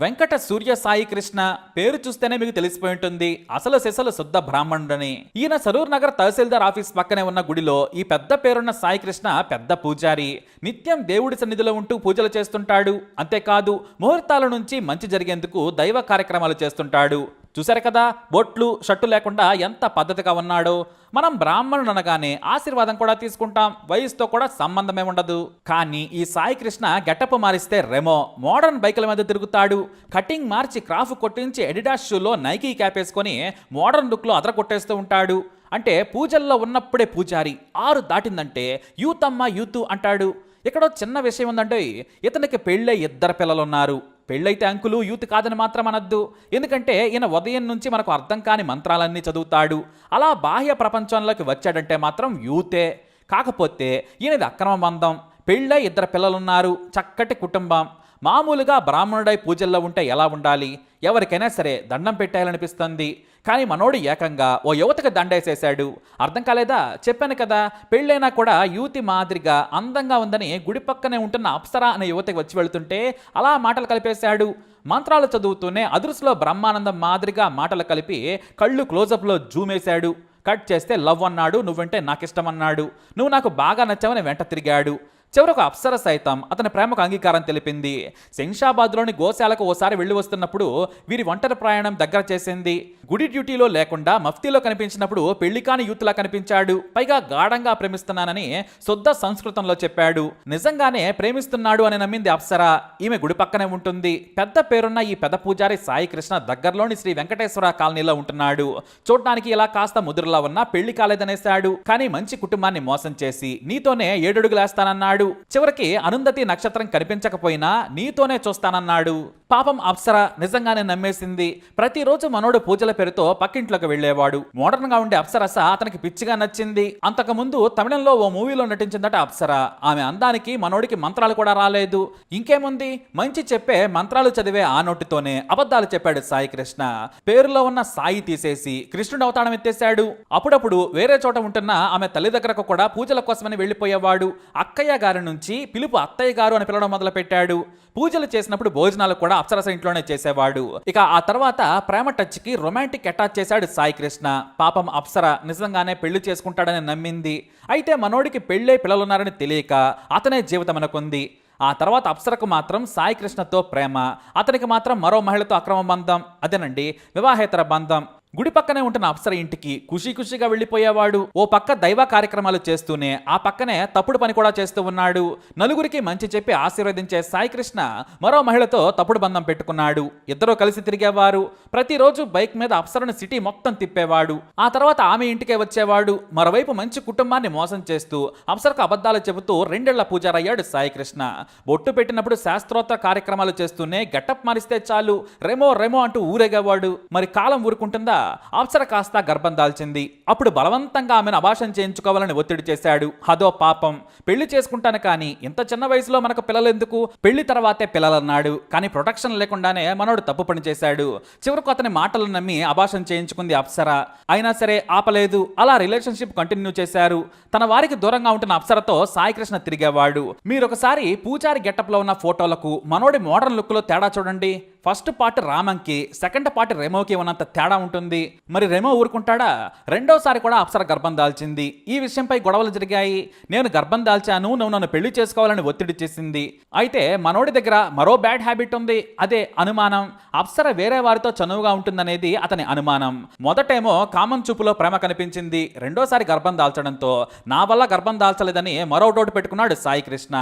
వెంకట సూర్య సాయి కృష్ణ పేరు చూస్తేనే మీకు తెలిసిపోయి ఉంటుంది. అసలు శిశలు శుద్ధ బ్రాహ్మణుడని. ఈయన సరూర్ నగర్ తహసీల్దార్ ఆఫీస్ పక్కనే ఉన్న గుడిలో ఈ పెద్ద పేరున్న సాయి కృష్ణ పెద్ద పూజారి. నిత్యం దేవుడి సన్నిధిలో ఉంటూ పూజలు చేస్తుంటాడు. అంతేకాదు ముహూర్తాల నుంచి మంచి జరిగేందుకు దైవ కార్యక్రమాలు చేస్తుంటాడు. చూశారు కదా బొట్లు షట్టు లేకుండా ఎంత పద్ధతిగా ఉన్నాడో. మనం బ్రాహ్మణుడు అనగానే ఆశీర్వాదం కూడా తీసుకుంటాం వయసుతో కూడా సంబంధమే ఉండదు. కానీ ఈ సాయి కృష్ణ గెటప్ మారిస్తే రెమో మోడర్న్ బైకుల మీద తిరుగుతాడు. కటింగ్ మార్చి క్రాఫ్ కొట్టించి ఎడిడాస్ షూలో నైకీ క్యాప్ వేసుకొని మోడర్న్ లుక్లో అదర కొట్టేస్తూ ఉంటాడు. అంటే పూజల్లో ఉన్నప్పుడే పూజారి ఆరు దాటిందంటే యూత్ అమ్మ యూత్ అంటాడు. ఇక్కడ చిన్న విషయం ఉందంటే ఇతనికి పెళ్ళే ఇద్దరు పిల్లలున్నారు. పెళ్ళైతే అంకులు యూత్ కాదని మాత్రం అనద్దు. ఎందుకంటే ఈయన ఉదయం నుంచి మనకు అర్థం కాని మంత్రాలన్నీ చదువుతాడు. అలా బాహ్య ప్రపంచంలోకి వచ్చాడంటే మాత్రం యూతే. కాకపోతే ఈయనది అక్రమ బంధం పెళ్ళై ఇద్దరు పిల్లలున్నారు. చక్కటి కుటుంబం. మామూలుగా బ్రాహ్మణుడై పూజల్లో ఉంటే ఎలా ఉండాలి? ఎవరికైనా సరే దండం పెట్టాలనిపిస్తుంది కానీ మనోడు ఏకంగా ఓ యువతకు దండేసేశాడు. అర్థం కాలేదా? చెప్పాను కదా పెళ్ళైనా కూడా యువతి మాదిరిగా అందంగా ఉందని గుడి పక్కనే ఉంటున్న అప్సరా అనే యువతకి వచ్చి వెళుతుంటే అలా మాటలు కలిపేశాడు. మంత్రాలు చదువుతూనే అదృశ్యలో బ్రహ్మానందం మాదిరిగా మాటలు కలిపి కళ్ళు క్లోజప్లో జూమేశాడు. కట్ చేస్తే లవ్ అన్నాడు నువ్వంటే నాకిష్టమన్నాడు నువ్వు నాకు బాగా నచ్చావని వెంట తిరిగాడు. చివరకు అప్సర సైతం. అతని ప్రేమకు అంగీకారం తెలిపింది. శంషాబాద్లోని గోశాలకు ఓసారి వెళ్ళి వస్తున్నప్పుడు వీరి ఒంటరి ప్రయాణం దగ్గర చేసింది. గుడి డ్యూటీలో లేకుండా మఫ్తీలో కనిపించినప్పుడు పెళ్ళి కాని యూత్లా కనిపించాడు. పైగా గాఢంగా ప్రేమిస్తున్నానని శుద్ధ సంస్కృతంలో చెప్పాడు. నిజంగానే ప్రేమిస్తున్నాడు అని నమ్మింది అప్సర. ఈమె గుడి పక్కనే ఉంటుంది. పెద్ద పేరున్న ఈ పెద్ద పూజారి సాయి కృష్ణ దగ్గరలోని శ్రీ వెంకటేశ్వర కాలనీలో ఉంటున్నాడు. చూడడానికి ఇలా కాస్త ముదురులా ఉన్నా పెళ్ళి కాలేదనేశాడు. కానీ మంచి కుటుంబాన్ని మోసం చేసి నీతోనే ఏడడుగులేస్తానన్నాడు. చివరికి అరుంధతి నక్షత్రం కనిపించకపోయినా నీతోనే చూస్తానన్నాడు. పాపం అప్సర నిజంగానే నమ్మేసింది. ప్రతిరోజు మనోడు పూజల పేరుతో పక్కింట్లోకి వెళ్ళేవాడు మోడర్న్గా ఉండే అప్సరస అతనికి పిచ్చిగా నచ్చింది. అంతకుముందు తమిళంలో ఓ మూవీలో నటించిందట అప్సర. ఆమె అందానికి మనోడికి మంత్రాలు కూడా రాలేదు. ఇంకేముంది? మంచి చెప్పే మంత్రాలు చదివే ఆ నోటితోనే అబద్ధాలు చెప్పాడు సాయి కృష్ణ. పేరులో ఉన్న సాయి తీసేసి కృష్ణుడు అవతారం ఎత్తేశాడు. అప్పుడప్పుడు వేరే చోట ఉంటున్న ఆమె తల్లి దగ్గరకు కూడా పూజల కోసమని వెళ్ళిపోయేవాడు. అక్కయ్య గారి నుంచి పిలుపు అత్తయ్య గారు అని పిలవడం మొదలు పెట్టాడు పూజలు చేసినప్పుడు భోజనాలు కూడా అప్సరస ఇంట్లోనే చేసేవాడు. ఇక ఆ తర్వాత ప్రేమ టచ్కి రొమాంటిక్ అటాచ్ చేశాడు సాయి కృష్ణ. పాపం అప్సర నిజంగానే పెళ్ళి చేసుకుంటాడని నమ్మింది. అయితే మనోడికి పెళ్ళే పిల్లలున్నారని తెలియక అతనే జీవితం అనుకుంది. ఆ తర్వాత అప్సరకు మాత్రం సాయి కృష్ణతో ప్రేమ అతనికి మాత్రం మరో మహిళతో అక్రమ బంధం అదేనండి వివాహేతర బంధం. గుడి పక్కనే ఉంటున్న అప్సర ఇంటికి ఖుషి ఖుషిగా వెళ్ళిపోయేవాడు. ఓ పక్క దైవ కార్యక్రమాలు చేస్తూనే ఆ పక్కనే తప్పుడు పని కూడా చేస్తూ ఉన్నాడు. నలుగురికి మంచి చెప్పి ఆశీర్వదించే సాయికృష్ణ మరో మహిళతో తప్పుడు బంధం పెట్టుకున్నాడు. ఇద్దరూ కలిసి తిరిగేవారు. ప్రతిరోజు బైక్ మీద అప్సరను సిటీ మొత్తం తిప్పేవాడు. ఆ తర్వాత ఆమె ఇంటికే వచ్చేవాడు. మరోవైపు మంచి కుటుంబాన్ని మోసం చేస్తూ అప్సరకు అబద్ధాలు చెబుతూ రెండేళ్ళ పూజారయ్యాడు సాయికృష్ణ బొట్టు పెట్టినప్పుడు శాస్త్రోత్తర కార్యక్రమాలు చేస్తూనే గట్టప్ మారిస్తే చాలు రెమో రెమో అంటూ ఊరేగేవాడు. మరి కాలం ఊరుకుంటుందా? అప్సర కాస్త గర్భం దాల్చింది. అప్పుడు బలవంతంగా ఆమెను అభాషం చేయించుకోవాలని ఒత్తిడి చేశాడు. అదో పాపం. పెళ్ళి చేసుకుంటాను కానీ ఇంత చిన్న వయసులో మనకు పిల్లలు ఎందుకు పెళ్ళి తర్వాతే పిల్లలన్నాడు. కానీ ప్రొటెక్షన్ లేకుండానే మనోడు తప్పు పని చేశాడు. చివరకు అతని మాటలు నమ్మి అభాషం చేయించుకుంది అప్సర. అయినా సరే ఆపలేదు. అలా రిలేషన్షిప్ కంటిన్యూ చేశారు. తన వారికి దూరంగా ఉంటున్న అప్సరతో సాయికృష్ణ తిరిగేవాడు. మీరొకసారి పూజారి గెటప్లో ఉన్న ఫోటోలకు మనోడి మోడర్న్ లుక్లో తేడా చూడండి. ఫస్ట్ పార్ట్ రామంకి సెకండ్ పార్ట్ రెమోకి ఉన్నంత తేడా ఉంటుంది. మరి రెమో ఊరుకుంటాడా? రెండోసారి కూడా అప్సర గర్భం దాల్చింది. ఈ విషయంపై గొడవలు జరిగాయి. నేను గర్భం దాల్చాను నువ్వు నన్ను పెళ్ళి చేసుకోవాలని ఒత్తిడి చేసింది. అయితే మనోడి దగ్గర మరో బ్యాడ్ హ్యాబిట్ ఉంది. అదే అనుమానం. అప్సర వేరే వారితో చనువుగా ఉంటుందనేది అతని అనుమానం. మొదటేమో కామన్ చూపులో ప్రేమ కనిపించింది. రెండోసారి గర్భం దాల్చడంతో నా వల్ల గర్భం దాల్చలేదని మరో డోటు పెట్టుకున్నాడు సాయి కృష్ణ.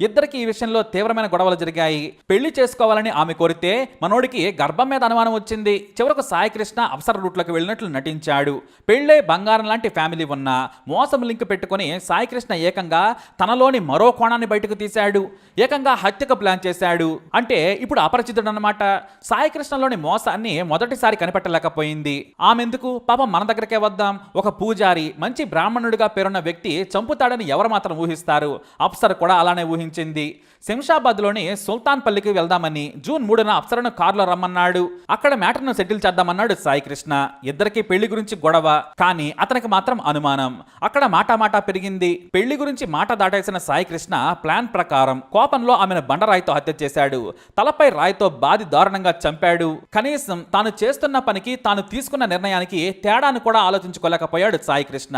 ఇద్దరికి ఈ విషయంలో తీవ్రమైన గొడవలు జరిగాయి. పెళ్ళి చేసుకోవాలని ఆమె కోరితే మనోడికి గర్భం మీద అనుమానం వచ్చింది. చివరకు సాయి కృష్ణ అప్సర రూట్లోకి వెళ్ళినట్లు నటించాడు. పెళ్ళే బంగారం లాంటి ఫ్యామిలీ ఉన్న మోసం లింక్ పెట్టుకుని సాయికృష్ణ ఏకంగా తనలోని మరో కోణాన్ని బయటకు తీశాడు. ఏకంగా హత్యకు ప్లాన్ చేశాడు. అంటే ఇప్పుడు అపరిచితుడు అనమాట సాయికృష్ణలోని మోసాన్ని మొదటిసారి కనిపెట్టలేకపోయింది. ఆమెందుకు? పాపం మన దగ్గరకే వద్దాం. ఒక పూజారి మంచి బ్రాహ్మణుడిగా పేరున్న వ్యక్తి చంపుతాడని ఎవరు మాత్రం ఊహిస్తారు. అప్సర కూడా అలానే ఊహించింది. శంషాబాద్లోని సుల్తాన్ పల్లికి వెళ్దామని జూన్ మూడున అప్సరను కారులో రమ్మన్నాడు. అక్కడ మ్యాటర్ను సెటిల్ చేద్దామన్నాడు సాయి కృష్ణ ఇద్దరికి పెళ్ళి గురించి గొడవ కానీ అతనికి మాత్రం అనుమానం. అక్కడ మాటామాటా పెరిగింది. పెళ్ళి గురించి మాట దాటేసిన సాయి కృష్ణ ప్లాన్ ప్రకారం కోపంలో ఆమెను బండరాయితో హత్య చేశాడు. తలపై రాయితో బాది దారుణంగా చంపాడు. కనీసం తాను చేస్తున్న పనికి తాను తీసుకున్న నిర్ణయానికి తేడాను కూడా ఆలోచించుకోలేకపోయాడు సాయి కృష్ణ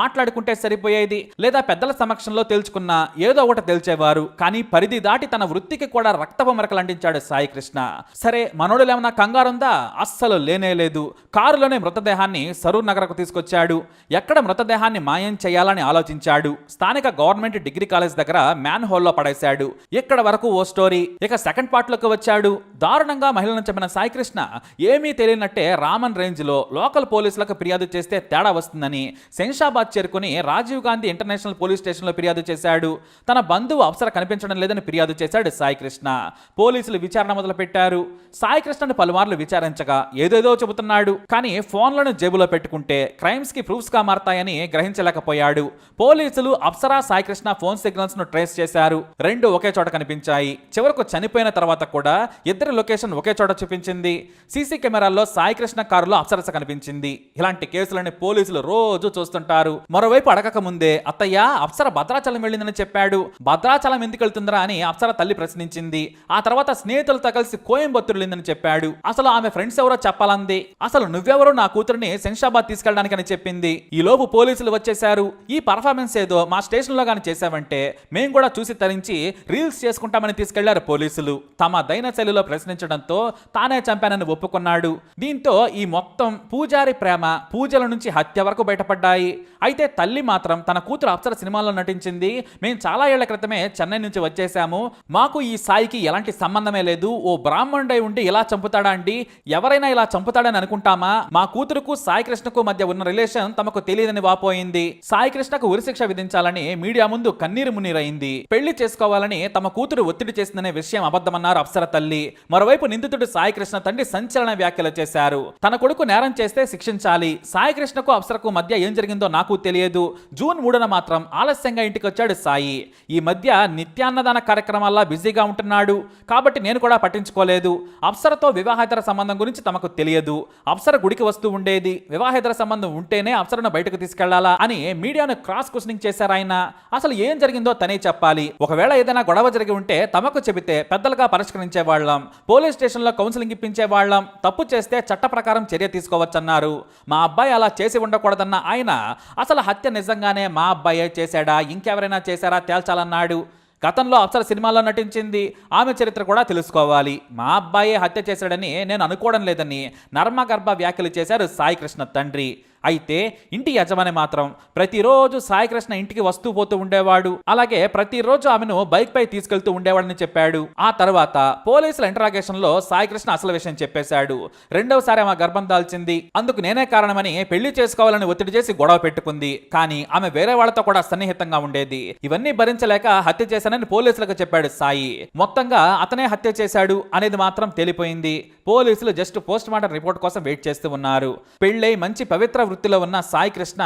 మాట్లాడుకుంటే సరిపోయేది లేదా పెద్దల సమక్షంలో తేల్చుకున్న ఏదో ఒకటి తేల్చేవారు కానీ పరిధి దాటి తన వృత్తికి కూడా రక్తపు మరకలు అంటించాడు సాయి కృష్ణ. సరే మనోడులు ఏమన్నా కంగారుందా? అస్సలు లేనే లేదు. కారులోనే మృతదేహాన్ని సరూర్ నగర్కు తీసుకొచ్చాడు. ఎక్కడ మృతదేహాన్ని మాయం చేయాలని ఆలోచించాడు. స్థానిక గవర్నమెంట్ డిగ్రీ కాలేజ్ దగ్గర మ్యాన్ హోల్లో పడేశాడు. ఇక్కడ వరకు ఓ స్టోరీ. ఇక సెకండ్ పార్ట్లోకి వచ్చాడు. దారుణంగా మహిళను చెప్పిన సాయికృష్ణ ఏమీ తెలియనట్టే రామన్ రేంజ్లో లోకల్ పోలీసులకు ఫిర్యాదు చేస్తే తేడా వస్తుందని శంషాబాద్ చేరుకుని రాజీవ్ గాంధీ ఇంటర్నేషనల్ పోలీస్ స్టేషన్లో ఫిర్యాదు చేశాడు. తన బంధువు అప్సర కనిపించడం లేదని ఫిర్యాదు చేశాడు సాయికృష్ణ పోలీసులు విచారణ మొదలుపెట్టారు. సాయికృష్ణను పలుమార్లు విచారించగా ఏదేదో చెబుతున్నాడు. కానీ ఫోన్లను జేబులో పెట్టుకుంటే క్రైమ్స్కి ప్రూఫ్స్గా మారతాయని గ్రహించలేకపోయాడు. పోలీసులు అప్సరా సాయికృష్ణ ఫోన్ సిగ్నల్స్ను ట్రేస్ చేశారు. రెండు ఒకే చోట కనిపించాయి. చివరకు చనిపోయిన తర్వాత కూడా ఇద్దరి లొకేషన్ ఒకే చోట చూపించింది. సీసీ కెమెరాల్లో సాయికృష్ణ కారులో అప్సరస కనిపించింది. ఇలాంటి కేసులని పోలీసులు రోజు చూస్తుంటారు. మరోవైపు అడగక ముందే అత్తయ్య అప్సర భద్రాచలం వెళ్ళిందని చెప్పాడు. భద్రాచలం ఎందుకు వెళ్తుందిరా? అని అప్సర తల్లి ప్రశ్నించింది. ఆ తర్వాత స్నేహితులతో కలిసి కోయంబత్తూరు లేదని చెప్పాడు. అసలు ఆమె ఫ్రెండ్స్ ఎవరో చెప్పాలంది. అసలు నువ్వెవరో నా కూతురిని శంషాబాద్ తీసుకెళ్ళడానికని చెప్పింది. ఈ లోపు పోలీసులు వచ్చేశారు. ఈ పర్ఫార్మెన్స్ ఏదో మా స్టేషన్లో గాని చేశావంటే మేము కూడా చూసి తరించి రీల్స్ చేసుకుంటామని తీసుకెళ్ళారు పోలీసులు. తమ దైన శైలిలో ప్రశ్నించడంతో తానే చంపానని ఒప్పుకున్నాడు. దీంతో ఈ మొత్తం పూజారి ప్రేమ పూజల నుంచి హత్య వరకు బయటపడ్డాయి. అయితే తల్లి మాత్రం తన కూతురు అప్సర సినిమాల్లో నటించింది. మేము చాలా ఏళ్ళ క్రితమే చెన్నై నుంచి చేశాము. మాకు ఈ సాయికి ఎలాంటి సంబంధమే లేదు. ఓ బ్రాహ్మణుడై ఉండి ఇలా చంపుతాడా అండి? ఎవరైనా ఇలా చంపుతాడని అనుకుంటామా? మా కూతురుకు సాయి కృష్ణకు మధ్య ఉన్న రిలేషన్ తమకు తెలియదని వాపోయింది. సాయి కృష్ణకు ఉరిశిక్ష విధించాలని మీడియా ముందు కన్నీరు మున్నీరైంది. పెళ్ళి చేసుకోవాలని తమ కూతురు ఒత్తిడి చేసిందనే విషయం అబద్ధమన్నారు అప్సర తల్లి. మరోవైపు నిందితుడు సాయి కృష్ణ తండ్రి సంచలన వ్యాఖ్యలు చేశారు. తన కొడుకు నేరం చేస్తే శిక్షించాలి. సాయి కృష్ణకు అప్సరకు మధ్య ఏం జరిగిందో నాకు తెలియదు. జూన్ మూడున మాత్రం ఆలస్యంగా ఇంటికి వచ్చాడు సాయి. ఈ మధ్య నిత్యాన్నదానం కార్యక్రమాల్లో బిజీగా ఉంటున్నాడు. కాబట్టి నేను కూడా పట్టించుకోలేదు. అప్సరతో వివాహేతర సంబంధం గురించి తమకు తెలియదు. అప్సర గుడికి వస్తూ ఉండేది. వివాహేతర సంబంధం ఉంటేనే అప్సరను బయటకు తీసుకెళ్ళాలా అని మీడియాను క్రాస్ క్వశ్చనింగ్ చేశారు ఆయన. అసలు ఏం జరిగిందో తనే చెప్పాలి. ఒకవేళ ఏదైనా గొడవ జరిగి ఉంటే తమకు చెబితే పెద్దలుగా పరిష్కరించే వాళ్ళం పోలీస్ స్టేషన్లో కౌన్సిలింగ్ ఇప్పించే వాళ్ళం తప్పు చేస్తే చట్ట ప్రకారం చర్య తీసుకోవచ్చన్నారు. మా అబ్బాయి అలా చేసి ఉండకూడదన్న ఆయన అసలు హత్య నిజంగానే మా అబ్బాయే చేశాడా? ఇంకెవరైనా చేశారా? తేల్చాలన్నాడు. గతంలో అప్సర సినిమాలో నటించింది. ఆమె చరిత్ర కూడా తెలుసుకోవాలి. మా అబ్బాయే హత్య చేశాడని నేను అనుకోవడం లేదని నర్మగర్భ వ్యాఖ్యలు చేశారు సాయి కృష్ణ తండ్రి. అయితే ఇంటి యజమాని మాత్రం ప్రతిరోజు సాయి కృష్ణ ఇంటికి వస్తూ పోతూ ఉండేవాడు. అలాగే ప్రతిరోజు ఆమెను బైక్ పై తీసుకెళ్తూ ఉండేవాడని చెప్పాడు. ఆ తర్వాత పోలీసుల ఇంటరాగేషన్లో సాయి కృష్ణ అసలు విషయం చెప్పేశాడు. రెండవసారి ఆమె గర్భం దాల్చింది. అందుకు నేనే కారణమని పెళ్ళి చేసుకోవాలని ఒత్తిడి చేసి గొడవ పెట్టుకుంది. కానీ ఆమె వేరే వాళ్ళతో కూడా సన్నిహితంగా ఉండేది. ఇవన్నీ భరించలేక హత్య చేశానని పోలీసులకు చెప్పాడు సాయి. మొత్తంగా అతనే హత్య చేశాడు అనేది మాత్రం తెలిపోయింది. పోలీసులు జస్ట్ పోస్ట్ మార్టం రిపోర్ట్ కోసం వెయిట్ చేస్తూ ఉన్నారు. పెళ్ళై మంచి పవిత్ర వృత్తిలో ఉన్న సాయి కృష్ణ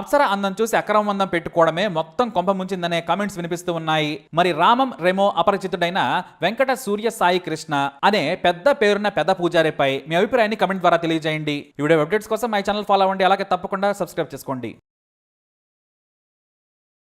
అప్సర అందం చూసి అక్రమ అందం పెట్టుకోవడమే మొత్తం కొంప ముంచిందనే కామెంట్స్ వినిపిస్తూ ఉన్నాయి. మరి రామం రెమో అపరిచితుడైన వెంకట సూర్య సాయి కృష్ణ అనే పెద్ద పేరున్న పెద్ద పూజారిపై మీ అభిప్రాయాన్ని కమెంట్ ద్వారా తెలియజేయండి. ఈ వీడియో అప్డేట్స్ కోసం మై ఛానల్ ఫాలో అవ్వండి. అలాగే తప్పకుండా సబ్స్క్రైబ్ చేసుకోండి.